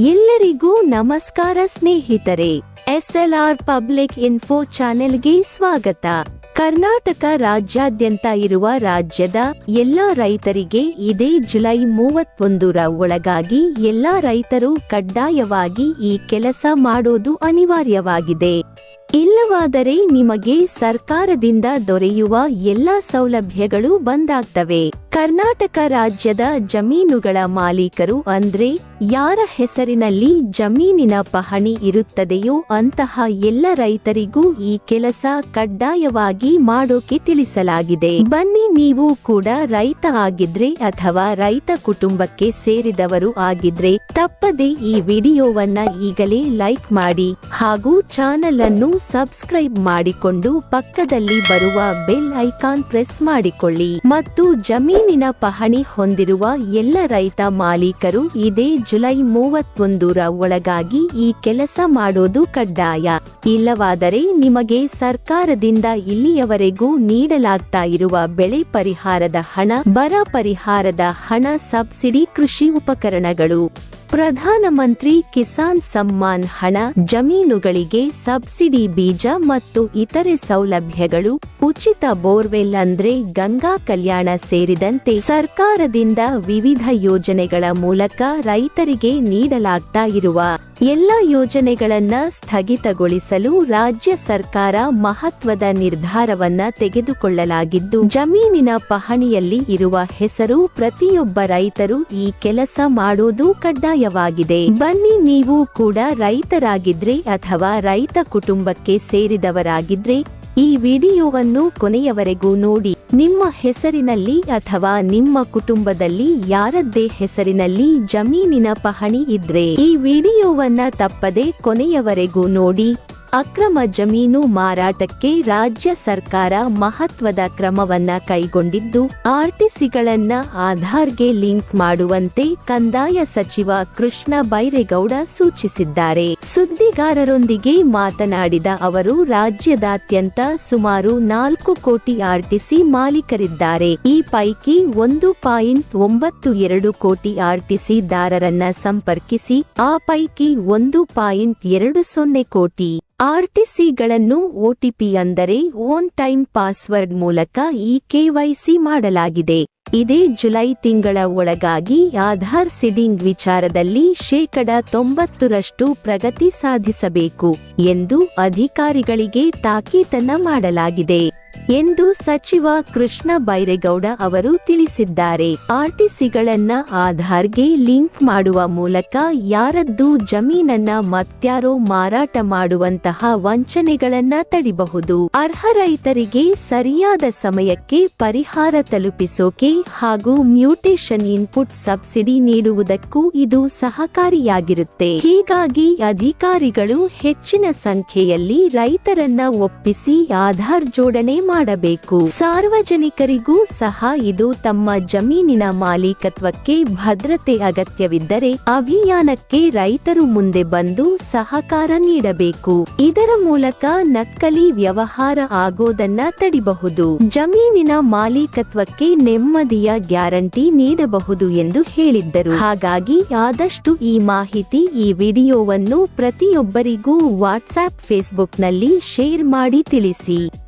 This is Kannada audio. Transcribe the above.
ಎಲ್ಲರಿಗೂ ನಮಸ್ಕಾರ ಸ್ನೇಹಿತರೆ, ಎಸ್ಎಲ್ಆರ್ ಪಬ್ಲಿಕ್ ಇನ್ಫೋ ಚಾನೆಲ್ಗೆ ಸ್ವಾಗತ. ಕರ್ನಾಟಕ ರಾಜ್ಯಾದ್ಯಂತ ಇರುವ ರಾಜ್ಯದ ಎಲ್ಲಾ ರೈತರಿಗೆ ಇದೇ ಜುಲೈ ಮೂವತ್ತೊಂದರ ಒಳಗಾಗಿ ಎಲ್ಲಾ ರೈತರು ಕಡ್ಡಾಯವಾಗಿ ಈ ಕೆಲಸ ಮಾಡೋದು ಅನಿವಾರ್ಯವಾಗಿದೆ. ಇಲ್ಲವಾದರೆ ನಿಮಗೆ ಸರ್ಕಾರದಿಂದ ದೊರೆಯುವ ಎಲ್ಲಾ ಸೌಲಭ್ಯಗಳು ಬಂದಾಗ್ತವೆ. ಕರ್ನಾಟಕ ರಾಜ್ಯದ ಜಮೀನುಗಳ ಮಾಲೀಕರು ಅಂದ್ರೆ ಯಾರ ಹೆಸರಿನಲ್ಲಿ ಜಮೀನಿನ ಪಹಣಿ ಇರುತ್ತದೆಯೋ ಅಂತಹ ಎಲ್ಲ ರೈತರಿಗೂ ಈ ಕೆಲಸ ಕಡ್ಡಾಯವಾಗಿ ಮಾಡೋಕೆ ತಿಳಿಸಲಾಗಿದೆ. ಬನ್ನಿ ನೀವು ಕೂಡ ರೈತ ಆಗಿದ್ರೆ ಅಥವಾ ರೈತ ಕುಟುಂಬಕ್ಕೆ ಸೇರಿದವರು ಆಗಿದ್ರೆ ತಪ್ಪದೆ ಈ ವಿಡಿಯೋವನ್ನ ಈಗಲೇ ಲೈಕ್ ಮಾಡಿ ಹಾಗೂ ಚಾನೆಲ್ ಅನ್ನು ಸಬ್ಸ್ಕ್ರೈಬ್ ಮಾಡಿಕೊಂಡು ಪಕ್ಕದಲ್ಲಿ ಬರುವ ಬೆಲ್ ಐಕಾನ್ ಪ್ರೆಸ್ ಮಾಡಿಕೊಳ್ಳಿ. ಮತ್ತು ಜಮೀನಿನ ಪಹಣಿ ಹೊಂದಿರುವ ಎಲ್ಲ ರೈತ ಮಾಲೀಕರು ಇದೇ ಜುಲೈ ಮೂವತ್ತೊಂದರ ಒಳಗಾಗಿ ಈ ಕೆಲಸ ಮಾಡೋದು ಕಡ್ಡಾಯ. ಇಲ್ಲವಾದರೆ ನಿಮಗೆ ಸರ್ಕಾರದಿಂದ ಇಲ್ಲಿಯವರೆಗೂ ನೀಡಲಾಗ್ತಾ ಇರುವ ಬೆಳೆ ಪರಿಹಾರದ ಹಣ, ಬರ ಪರಿಹಾರದ ಹಣ, ಸಬ್ಸಿಡಿ, ಕೃಷಿ ಉಪಕರಣಗಳು. ಪ್ರಧಾನಮಂತ್ರಿ ಕಿಸಾನ್ ಸಮ್ಮಾನ್ ಹಣ, ಜಮೀನುಗಳಿಗೆ ಸಬ್ಸಿಡಿ ಬೀಜ ಮತ್ತು ಇತರೆ ಸೌಲಭ್ಯಗಳು, ಉಚಿತ ಬೋರ್ವೆಲ್ ಅಂದ್ರೆ ಗಂಗಾ ಕಲ್ಯಾಣ ಸೇರಿದಂತೆ ಸರ್ಕಾರದಿಂದ ವಿವಿಧ ಯೋಜನೆಗಳ ಮೂಲಕ ರೈತರಿಗೆ ನೀಡಲಾಗ್ತಾ ಇರುವ ಎಲ್ಲ ಯೋಜನೆಗಳನ್ನ ಸ್ಥಗಿತಗೊಳಿಸಲು ರಾಜ್ಯ ಸರ್ಕಾರ ಮಹತ್ವದ ನಿರ್ಧಾರವನ್ನ ತೆಗೆದುಕೊಳ್ಳಲಾಗಿದ್ದು, ಜಮೀನಿನ ಪಹಣಿಯಲ್ಲಿ ಇರುವ ಹೆಸರು ಪ್ರತಿಯೊಬ್ಬ ರೈತರು ಈ ಕೆಲಸ ಮಾಡೋದು ಕಡ್ಡಾಯವಾಗಿದೆ ಬನ್ನಿ ನೀವು ಕೂಡ ರೈತರಾಗಿದ್ರೆ ಅಥವಾ ರೈತ ಕುಟುಂಬಕ್ಕೆ ಸೇರಿದವರಾಗಿದ್ರೆ ಈ ವಿಡಿಯೋವನ್ನು ಕೊನೆಯವರೆಗೂ ನೋಡಿ. ನಿಮ್ಮ ಹೆಸರಿನಲ್ಲಿ ಅಥವಾ ನಿಮ್ಮ ಕುಟುಂಬದಲ್ಲಿ ಯಾರದ್ದೇ ಹೆಸರಿನಲ್ಲಿ ಜಮೀನಿನ ಪಹಣಿ ಇದ್ರೆ ಈ ವಿಡಿಯೋವನ್ನ ತಪ್ಪದೆ ಕೊನೆಯವರೆಗೂ ನೋಡಿ. ಅಕ್ರಮ ಜಮೀನು ಮಾರಾಟಕ್ಕೆ ರಾಜ್ಯ ಸರ್ಕಾರ ಮಹತ್ವದ ಕ್ರಮವನ್ನ ಕೈಗೊಂಡಿದ್ದು, ಆರ್ಟಿಸಿಗಳನ್ನ ಆಧಾರ್ಗೆ ಲಿಂಕ್ ಮಾಡುವಂತೆ ಕಂದಾಯ ಸಚಿವ ಕೃಷ್ಣ ಬೈರೇಗೌಡ ಸೂಚಿಸಿದ್ದಾರೆ. ಸುದ್ದಿಗಾರರೊಂದಿಗೆ ಮಾತನಾಡಿದ ಅವರು, ರಾಜ್ಯದಾದ್ಯಂತ ಸುಮಾರು ನಾಲ್ಕು ಕೋಟಿ ಆರ್ಟಿಸಿ ಮಾಲೀಕರಿದ್ದಾರೆ. ಈ ಪೈಕಿ ಒಂದು ಪಾಯಿಂಟ್ ಒಂಬತ್ತು ಎರಡು ಕೋಟಿ ಆರ್ಟಿಸಿ ದಾರರನ್ನ ಸಂಪರ್ಕಿಸಿ, ಆ ಪೈಕಿ ಒಂದು ಪಾಯಿಂಟ್ ಎರಡು ಸೊನ್ನೆ ಕೋಟಿ ಆರ್ಟಿಸಿಗಳನ್ನು ಒಟಿಪಿ ಅಂದರೆ ಓನ್ ಟೈಮ್ ಪಾಸ್ವರ್ಡ್ ಮೂಲಕ ಈ ಕೆವೈಸಿ ಮಾಡಲಾಗಿದೆ. ಇದೇ ಜುಲೈ ತಿಂಗಳ ಒಳಗಾಗಿ ಆಧಾರ್ ಸಿಡಿಂಗ್ ವಿಚಾರದಲ್ಲಿ ಶೇಕಡ ತೊಂಬತ್ತರಷ್ಟು ಪ್ರಗತಿ ಸಾಧಿಸಬೇಕು ಎಂದು ಅಧಿಕಾರಿಗಳಿಗೆ ತಾಕೀತನ ಮಾಡಲಾಗಿದೆ. ಎಂದು ಸಚಿವ ಕೃಷ್ಣ ಬೈರೇಗೌಡ ಅವರು ತಿಳಿಸಿದ್ದಾರೆ. ಆರ್ಟಿಸಿಗಳನ್ನ ಆಧಾರ್ಗೆ ಲಿಂಕ್ ಮಾಡುವ ಮೂಲಕ ಯಾರದ್ದು ಜಮೀನನ್ನ ಮತ್ಯಾರೋ ಮಾರಾಟ ಮಾಡುವಂತಹ ವಂಚನೆಗಳನ್ನ ತಡಿಬಹುದು. ಅರ್ಹ ರೈತರಿಗೆ ಸರಿಯಾದ ಸಮಯಕ್ಕೆ ಪರಿಹಾರ ತಲುಪಿಸೋಕೆ ಹಾಗೂ ಮ್ಯೂಟೇಷನ್ ಇನ್ಪುಟ್ ಸಬ್ಸಿಡಿ ನೀಡುವುದಕ್ಕೂ ಇದು ಸಹಕಾರಿಯಾಗಿರುತ್ತೆ. ಹೀಗಾಗಿ ಅಧಿಕಾರಿಗಳು ಹೆಚ್ಚಿನ ಸಂಖ್ಯೆಯಲ್ಲಿ ರೈತರನ್ನ ಒಪ್ಪಿಸಿ ಆಧಾರ್ ಜೋಡಣೆ ಮಾಡಬೇಕು. ಸಾರ್ವಜನಿಕರಿಗೂ ಸಹ ಇದು ತಮ್ಮ ಜಮೀನಿನ ಮಾಲೀಕತ್ವಕ್ಕೆ ಭದ್ರತೆ ಅಗತ್ಯವಿದ್ದರೆ ಅಭಿಯಾನಕ್ಕೆ ರೈತರು ಮುಂದೆ ಬಂದು ಸಹಕಾರ ನೀಡಬೇಕು. ಇದರ ಮೂಲಕ ನಕ್ಕಲಿ ವ್ಯವಹಾರ ಆಗೋದನ್ನ ತಡಿಬಹುದು. ಜಮೀನಿನ ಮಾಲೀಕತ್ವಕ್ಕೆ ನೆಮ್ಮದಿಯ ಗ್ಯಾರಂಟಿ ನೀಡಬಹುದು ಎಂದು ಹೇಳಿದ್ದರು. ಹಾಗಾಗಿ ಆದಷ್ಟು ಈ ಮಾಹಿತಿ ಈ ವಿಡಿಯೋವನ್ನು ಪ್ರತಿಯೊಬ್ಬರಿಗೂ ವಾಟ್ಸ್ಆಪ್ ಫೇಸ್ಬುಕ್ನಲ್ಲಿ ಶೇರ್ ಮಾಡಿ ತಿಳಿಸಿ.